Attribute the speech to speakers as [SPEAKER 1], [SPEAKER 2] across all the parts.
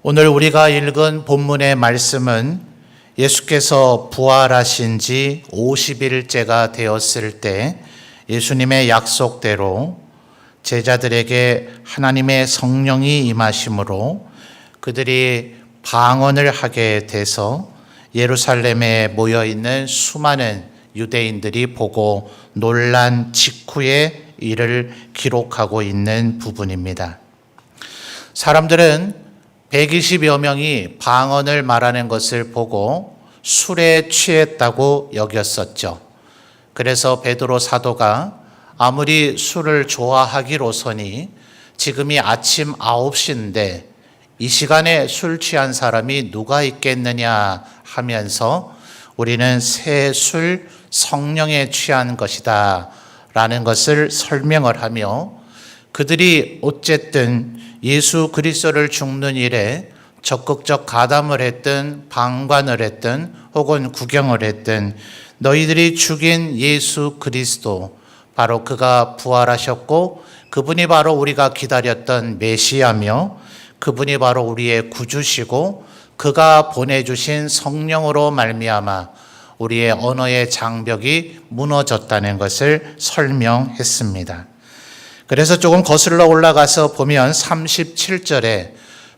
[SPEAKER 1] 오늘 우리가 읽은 본문의 말씀은 예수께서 부활하신 지 50일째가 되었을 때 예수님의 약속대로 제자들에게 하나님의 성령이 임하심으로 그들이 방언을 하게 돼서 예루살렘에 모여 있는 수많은 유대인들이 보고 놀란 직후의 일을 기록하고 있는 부분입니다. 사람들은 120여 명이 방언을 말하는 것을 보고 술에 취했다고 여겼었죠. 그래서 베드로 사도가 아무리 술을 좋아하기로서니 지금이 아침 9시인데 이 시간에 술 취한 사람이 누가 있겠느냐 하면서 우리는 새 술 성령에 취한 것이다 라는 것을 설명을 하며 그들이 어쨌든 예수 그리스도를 죽는 일에 적극적 가담을 했든 방관을 했든 혹은 구경을 했든 너희들이 죽인 예수 그리스도 바로 그가 부활하셨고 그분이 바로 우리가 기다렸던 메시아며 그분이 바로 우리의 구주시고 그가 보내주신 성령으로 말미암아 우리의 언어의 장벽이 무너졌다는 것을 설명했습니다. 그래서 조금 거슬러 올라가서 보면 37절에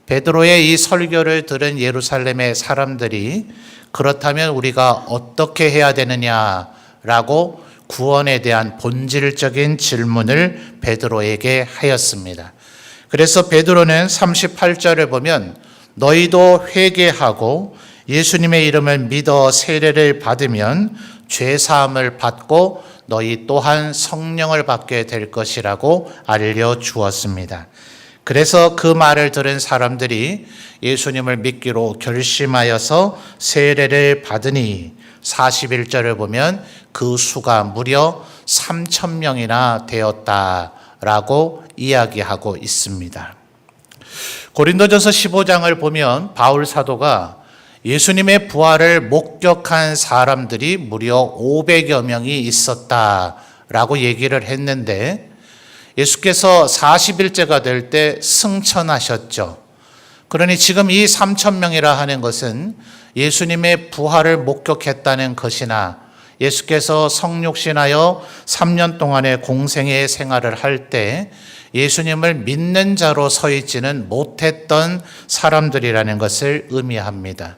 [SPEAKER 1] 베드로의 이 설교를 들은 예루살렘의 사람들이 그렇다면 우리가 어떻게 해야 되느냐라고 구원에 대한 본질적인 질문을 베드로에게 하였습니다. 그래서 베드로는 38절을 보면 너희도 회개하고 예수님의 이름을 믿어 세례를 받으면 죄 사함을 받고 너희 또한 성령을 받게 될 것이라고 알려 주었습니다. 그래서 그 말을 들은 사람들이 예수님을 믿기로 결심하여서 세례를 받으니 41절을 보면 그 수가 무려 3천 명이나 되었다라고 이야기하고 있습니다. 고린도전서 15장을 보면 바울 사도가 예수님의 부활을 목격한 사람들이 무려 500여 명이 있었다라고 얘기를 했는데 예수께서 40일째가 될 때 승천하셨죠. 그러니 지금 이 3천 명이라 하는 것은 예수님의 부활을 목격했다는 것이나 예수께서 성육신하여 3년 동안의 공생의 생활을 할 때 예수님을 믿는 자로 서 있지는 못했던 사람들이라는 것을 의미합니다.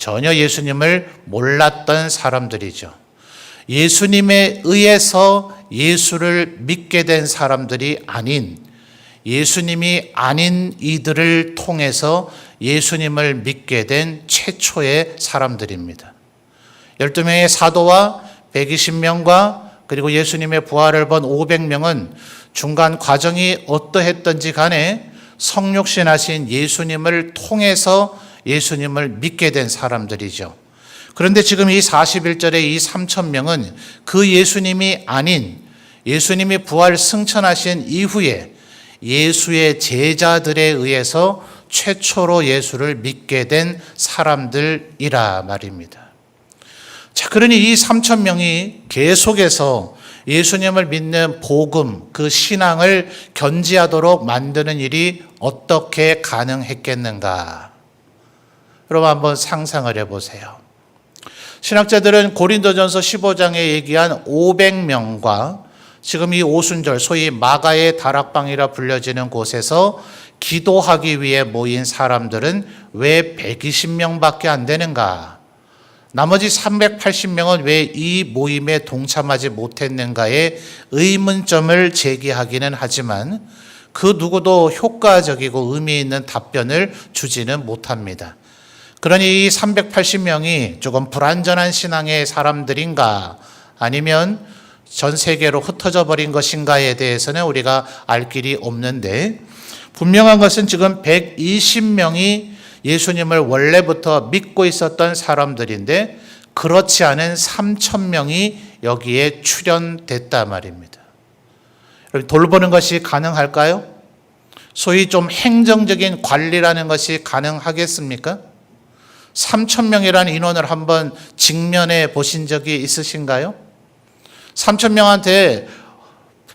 [SPEAKER 1] 전혀 예수님을 몰랐던 사람들이죠. 예수님에 의해서 예수를 믿게 된 사람들이 아닌 예수님이 아닌 이들을 통해서 예수님을 믿게 된 최초의 사람들입니다. 12명의 사도와 120명과 그리고 예수님의 부활을 본 500명은 중간 과정이 어떠했던지 간에 성육신하신 예수님을 통해서 예수님을 믿게 된 사람들이죠. 그런데 지금 이 41절의 이 3천 명은 그 예수님이 아닌 예수님이 부활 승천하신 이후에 예수의 제자들에 의해서 최초로 예수를 믿게 된 사람들이라 말입니다. 자, 그러니 이 3천 명이 계속해서 예수님을 믿는 복음, 그 신앙을 견지하도록 만드는 일이 어떻게 가능했겠는가? 여러분 한번 상상을 해보세요. 신학자들은 고린도전서 15장에 얘기한 500명과 지금 이 오순절 소위 마가의 다락방이라 불려지는 곳에서 기도하기 위해 모인 사람들은 왜 120명밖에 안 되는가? 나머지 380명은 왜 이 모임에 동참하지 못했는가에 의문점을 제기하기는 하지만 그 누구도 효과적이고 의미 있는 답변을 주지는 못합니다. 그러니 이 380명이 조금 불완전한 신앙의 사람들인가 아니면 전 세계로 흩어져 버린 것인가에 대해서는 우리가 알 길이 없는데 분명한 것은 지금 120명이 예수님을 원래부터 믿고 있었던 사람들인데 그렇지 않은 3천 명이 여기에 출연됐단 말입니다. 돌보는 것이 가능할까요? 소위 좀 행정적인 관리라는 것이 가능하겠습니까? 3천 명이라는 인원을 한번 직면해 보신 적이 있으신가요? 3천 명한테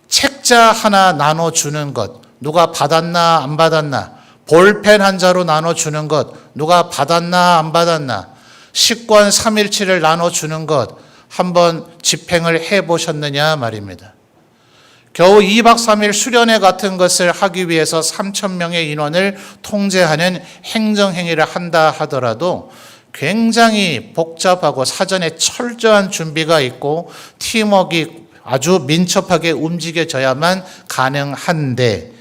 [SPEAKER 1] 책자 하나 나눠 주는 것, 누가 받았나 안 받았나 볼펜 한 자로 나눠 주는 것, 누가 받았나 안 받았나, 식권 3일치를 나눠 주는 것, 한번 집행을 해 보셨느냐 말입니다. 겨우 2박 3일 수련회 같은 것을 하기 위해서 3천 명의 인원을 통제하는 행정 행위를 한다 하더라도 굉장히 복잡하고 사전에 철저한 준비가 있고 팀워크가 아주 민첩하게 움직여져야만 가능한데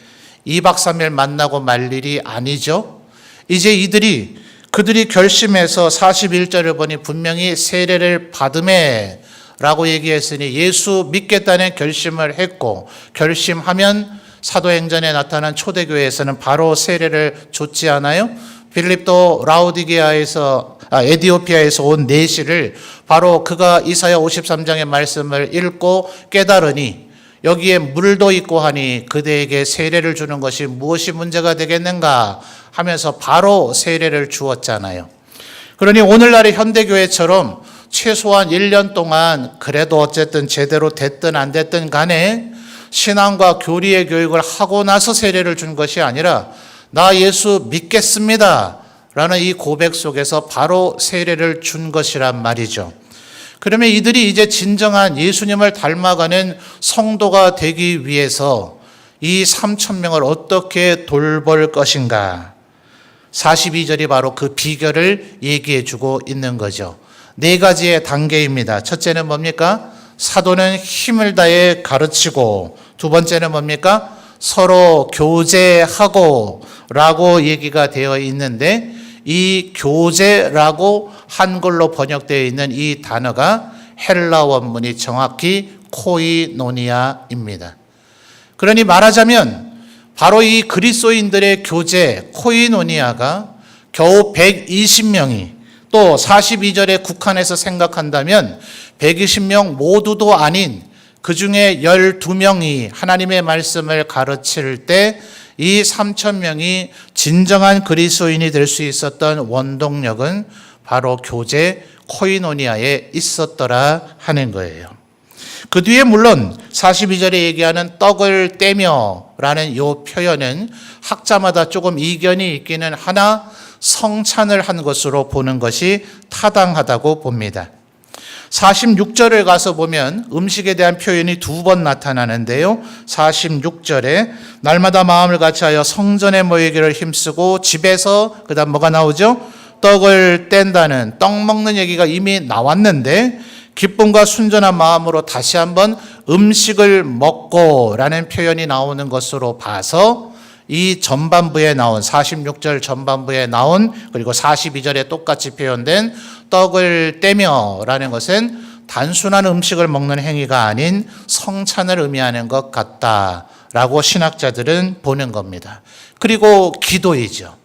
[SPEAKER 1] 2박 3일 만나고 말 일이 아니죠. 이제 이들이 그들이 결심해서 41절을 보니 분명히 세례를 받음에 라고 얘기했으니 예수 믿겠다는 결심을 했고 결심하면 사도행전에 나타난 초대교회에서는 바로 세례를 줬지 않아요? 빌립도 라우디게아에서 아, 에디오피아에서 온 내시를 바로 그가 이사야 53장의 말씀을 읽고 깨달으니 여기에 물도 있고 하니 그대에게 세례를 주는 것이 무엇이 문제가 되겠는가 하면서 바로 세례를 주었잖아요. 그러니 오늘날의 현대교회처럼 최소한 1년 동안 그래도 어쨌든 제대로 됐든 안 됐든 간에 신앙과 교리의 교육을 하고 나서 세례를 준 것이 아니라 나 예수 믿겠습니다. 라는 이 고백 속에서 바로 세례를 준 것이란 말이죠. 그러면 이들이 이제 진정한 예수님을 닮아가는 성도가 되기 위해서 이 3천 명을 어떻게 돌볼 것인가? 42절이 바로 그 비결을 얘기해 주고 있는 거죠. 네 가지의 단계입니다. 첫째는 뭡니까? 사도는 힘을 다해 가르치고 두 번째는 뭡니까? 서로 교제하고 라고 얘기가 되어 있는데 이 교제라고 한글로 번역되어 있는 이 단어가 헬라 원문이 정확히 코이노니아입니다. 그러니 말하자면 바로 이 그리스도인들의 교제 코이노니아가 겨우 120명이 또 42절에 국한해서 생각한다면 120명 모두도 아닌 그 중에 12명이 하나님의 말씀을 가르칠 때 이 3천 명이 진정한 그리스도인이 될 수 있었던 원동력은 바로 교제 코이노니아에 있었더라 하는 거예요. 그 뒤에 물론 42절에 얘기하는 떡을 떼며 라는 요 표현은 학자마다 조금 이견이 있기는 하나 성찬을 한 것으로 보는 것이 타당하다고 봅니다. 46절을 가서 보면 음식에 대한 표현이 두 번 나타나는데요. 46절에 날마다 마음을 같이하여 성전에 모이기를 힘쓰고 집에서 그다음 뭐가 나오죠? 떡을 뗀다는 떡 먹는 얘기가 이미 나왔는데 기쁨과 순전한 마음으로 다시 한번 음식을 먹고라는 표현이 나오는 것으로 봐서 이 전반부에 나온 46절 전반부에 나온 그리고 42절에 똑같이 표현된 떡을 떼며라는 것은 단순한 음식을 먹는 행위가 아닌 성찬을 의미하는 것 같다라고 신학자들은 보는 겁니다. 그리고 기도이죠.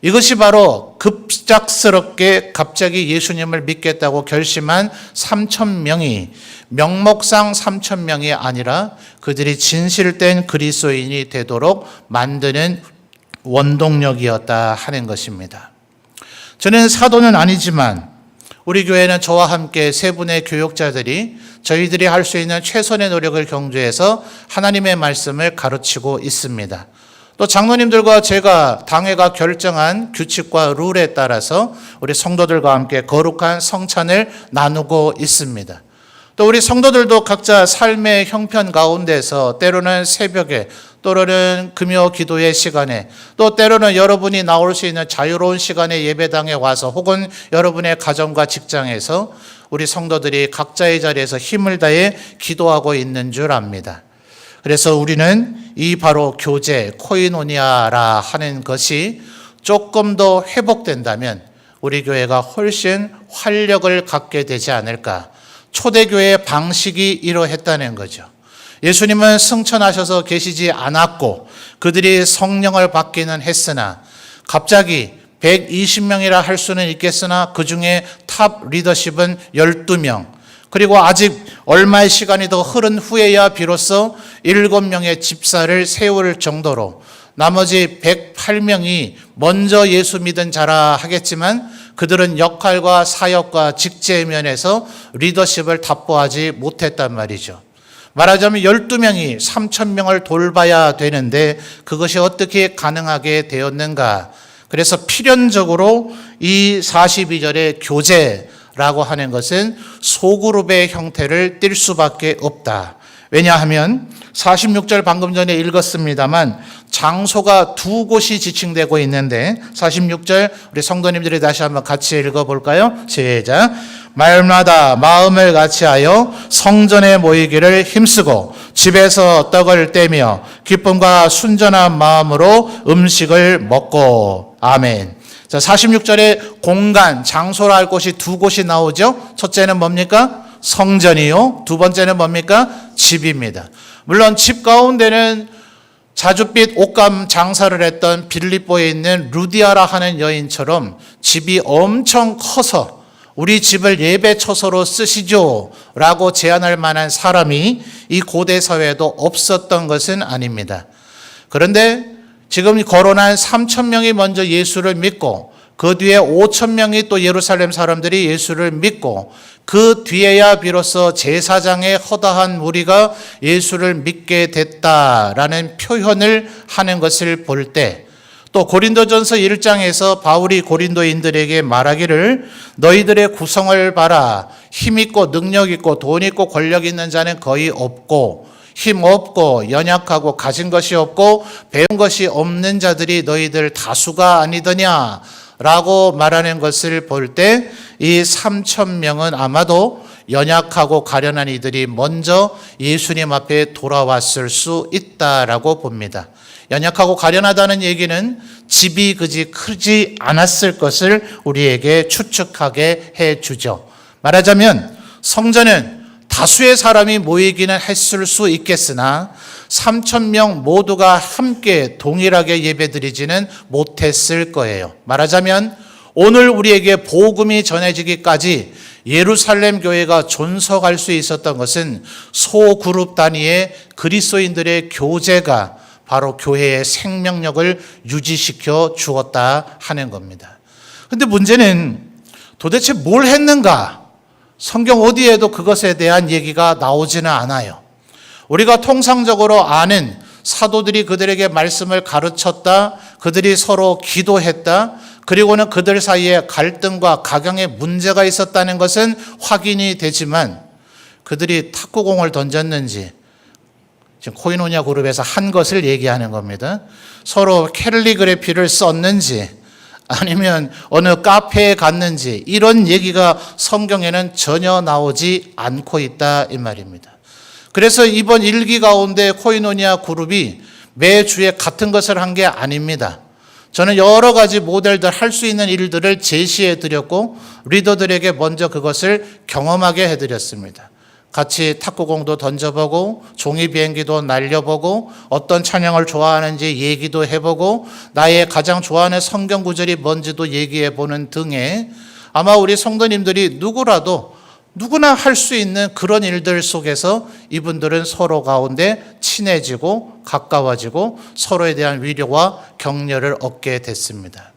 [SPEAKER 1] 이것이 바로 급작스럽게 갑자기 예수님을 믿겠다고 결심한 3천 명이 명목상 3천 명이 아니라 그들이 진실된 그리스도인이 되도록 만드는 원동력이었다 하는 것입니다. 저는 사도는 아니지만 우리 교회는 저와 함께 세 분의 교육자들이 저희들이 할 수 있는 최선의 노력을 경주해서 하나님의 말씀을 가르치고 있습니다. 또 장로님들과 제가 당회가 결정한 규칙과 룰에 따라서 우리 성도들과 함께 거룩한 성찬을 나누고 있습니다. 또 우리 성도들도 각자 삶의 형편 가운데서 때로는 새벽에 또는 금요 기도의 시간에 또 때로는 여러분이 나올 수 있는 자유로운 시간에 예배당에 와서 혹은 여러분의 가정과 직장에서 우리 성도들이 각자의 자리에서 힘을 다해 기도하고 있는 줄 압니다. 그래서 우리는 이 바로 교제, 코이노니아라 하는 것이 조금 더 회복된다면 우리 교회가 훨씬 활력을 갖게 되지 않을까. 초대교회의 방식이 이러했다는 거죠. 예수님은 승천하셔서 계시지 않았고 그들이 성령을 받기는 했으나 갑자기 120명이라 할 수는 있겠으나 그 중에 탑 리더십은 12명, 그리고 아직 얼마의 시간이 더 흐른 후에야 비로소 7명의 집사를 세울 정도로 나머지 108명이 먼저 예수 믿은 자라 하겠지만 그들은 역할과 사역과 직제 면에서 리더십을 답보하지 못했단 말이죠. 말하자면 12명이 3천명을 돌봐야 되는데 그것이 어떻게 가능하게 되었는가? 그래서 필연적으로 이 42절의 교제라고 하는 것은 소그룹의 형태를 띌 수밖에 없다. 왜냐하면 46절 방금 전에 읽었습니다만 장소가 두 곳이 지칭되고 있는데 46절 우리 성도님들이 다시 한번 같이 읽어볼까요? 시작. 말마다 마음을 같이하여 성전에 모이기를 힘쓰고 집에서 떡을 떼며 기쁨과 순전한 마음으로 음식을 먹고 아멘. 자, 46절에 공간, 장소라 할 곳이 두 곳이 나오죠. 첫째는 뭡니까? 성전이요. 두 번째는 뭡니까? 집입니다. 물론 집 가운데는 자줏빛 옷감 장사를 했던 빌립보에 있는 루디아라 하는 여인처럼 집이 엄청 커서 우리 집을 예배 처소로 쓰시죠. 라고 제안할 만한 사람이 이 고대 사회에도 없었던 것은 아닙니다. 그런데 지금 거론한 3천 명이 먼저 예수를 믿고 그 뒤에 5천 명이 또 예루살렘 사람들이 예수를 믿고 그 뒤에야 비로소 제사장의 허다한 무리가 예수를 믿게 됐다라는 표현을 하는 것을 볼 때 또 고린도전서 1장에서 바울이 고린도인들에게 말하기를 너희들의 구성을 봐라. 힘 있고 능력 있고 돈 있고 권력 있는 자는 거의 없고 힘 없고 연약하고 가진 것이 없고 배운 것이 없는 자들이 너희들 다수가 아니더냐 라고 말하는 것을 볼 때 이 3천 명은 아마도 연약하고 가련한 이들이 먼저 예수님 앞에 돌아왔을 수 있다라고 봅니다. 연약하고 가련하다는 얘기는 집이 그지 크지 않았을 것을 우리에게 추측하게 해 주죠. 말하자면 성전은 다수의 사람이 모이기는 했을 수 있겠으나 3천 명 모두가 함께 동일하게 예배드리지는 못했을 거예요. 말하자면 오늘 우리에게 복음이 전해지기까지 예루살렘 교회가 존속할 수 있었던 것은 소그룹 단위의 그리스도인들의 교제가 바로 교회의 생명력을 유지시켜 주었다 하는 겁니다. 근데 문제는 도대체 뭘 했는가? 성경 어디에도 그것에 대한 얘기가 나오지는 않아요. 우리가 통상적으로 아는 사도들이 그들에게 말씀을 가르쳤다, 그들이 서로 기도했다, 그리고는 그들 사이에 갈등과 가경의 문제가 있었다는 것은 확인이 되지만 그들이 탁구공을 던졌는지 지금 코이노냐 그룹에서 한 것을 얘기하는 겁니다. 서로 캘리그래피를 썼는지 아니면 어느 카페에 갔는지 이런 얘기가 성경에는 전혀 나오지 않고 있다 이 말입니다. 그래서 이번 일기 가운데 코이노니아 그룹이 매주에 같은 것을 한 게 아닙니다. 저는 여러 가지 모델들 할 수 있는 일들을 제시해 드렸고 리더들에게 먼저 그것을 경험하게 해 드렸습니다. 같이 탁구공도 던져보고 종이 비행기도 날려보고 어떤 찬양을 좋아하는지 얘기도 해보고 나의 가장 좋아하는 성경 구절이 뭔지도 얘기해 보는 등의 아마 우리 성도님들이 누구라도 누구나 할 수 있는 그런 일들 속에서 이분들은 서로 가운데 친해지고 가까워지고 서로에 대한 위로와 격려를 얻게 됐습니다.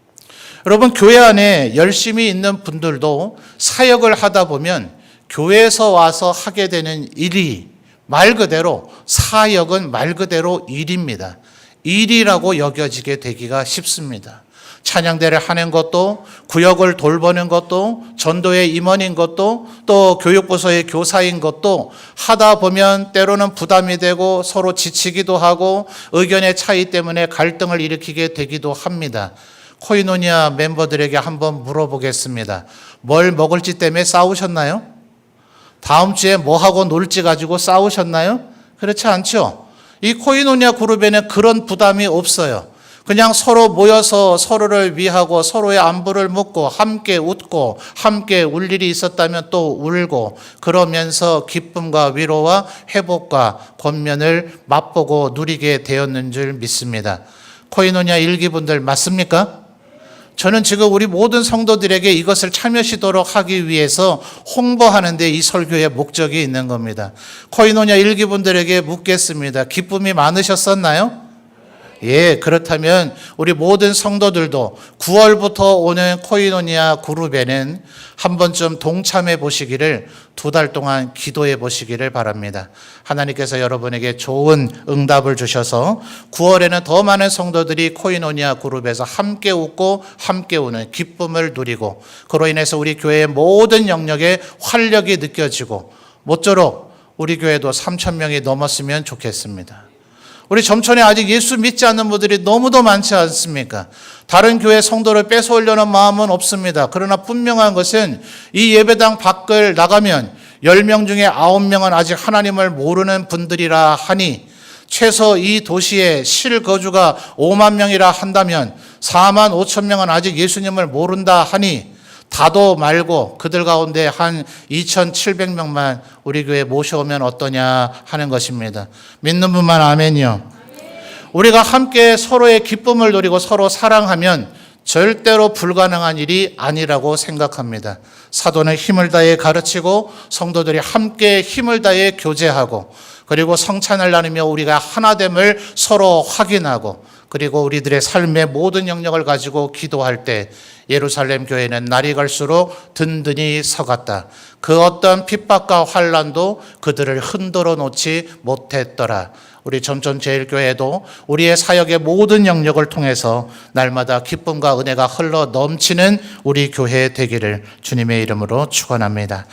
[SPEAKER 1] 여러분, 교회 안에 열심히 있는 분들도 사역을 하다 보면 교회에서 와서 하게 되는 일이 말 그대로 사역은 말 그대로 일입니다. 일이라고 여겨지게 되기가 쉽습니다. 찬양대를 하는 것도 구역을 돌보는 것도 전도의 임원인 것도 또 교육부서의 교사인 것도 하다 보면 때로는 부담이 되고 서로 지치기도 하고 의견의 차이 때문에 갈등을 일으키게 되기도 합니다. 코이노니아 멤버들에게 한번 물어보겠습니다. 뭘 먹을지 때문에 싸우셨나요? 다음 주에 뭐 하고 놀지 가지고 싸우셨나요? 그렇지 않죠. 이 코이노니아 그룹에는 그런 부담이 없어요. 그냥 서로 모여서 서로를 위하고 서로의 안부를 묻고 함께 웃고 함께 울 일이 있었다면 또 울고 그러면서 기쁨과 위로와 회복과 권면을 맛보고 누리게 되었는 줄 믿습니다. 코이노니아 일기분들 맞습니까? 저는 지금 우리 모든 성도들에게 이것을 참여시도록 하기 위해서 홍보하는 데 이 설교의 목적이 있는 겁니다. 코이노냐 일기분들에게 묻겠습니다. 기쁨이 많으셨었나요? 예, 그렇다면 우리 모든 성도들도 9월부터 오는 코이노니아 그룹에는 한 번쯤 동참해 보시기를 두 달 동안 기도해 보시기를 바랍니다. 하나님께서 여러분에게 좋은 응답을 주셔서 9월에는 더 많은 성도들이 코이노니아 그룹에서 함께 웃고 함께 우는 기쁨을 누리고 그로 인해서 우리 교회의 모든 영역에 활력이 느껴지고 모쪼록 우리 교회도 3천 명이 넘었으면 좋겠습니다. 우리 점천에 아직 예수 믿지 않는 분들이 너무도 많지 않습니까? 다른 교회 성도를 뺏어오려는 마음은 없습니다. 그러나 분명한 것은 이 예배당 밖을 나가면 10명 중에 9명은 아직 하나님을 모르는 분들이라 하니 최소 이 도시의 실거주가 5만 명이라 한다면 4만 5천 명은 아직 예수님을 모른다 하니 다도 말고 그들 가운데 한 2,700명만 우리 교회 모셔오면 어떠냐 하는 것입니다. 믿는 분만 아멘이요. 우리가 함께 서로의 기쁨을 누리고 서로 사랑하면 절대로 불가능한 일이 아니라고 생각합니다. 사도는 힘을 다해 가르치고 성도들이 함께 힘을 다해 교제하고 그리고 성찬을 나누며 우리가 하나됨을 서로 확인하고 그리고 우리들의 삶의 모든 영역을 가지고 기도할 때 예루살렘 교회는 날이 갈수록 든든히 서갔다. 그 어떤 핍박과 환란도 그들을 흔들어 놓지 못했더라. 우리 점점제일교회도 우리의 사역의 모든 영역을 통해서 날마다 기쁨과 은혜가 흘러 넘치는 우리 교회 되기를 주님의 이름으로 축원합니다.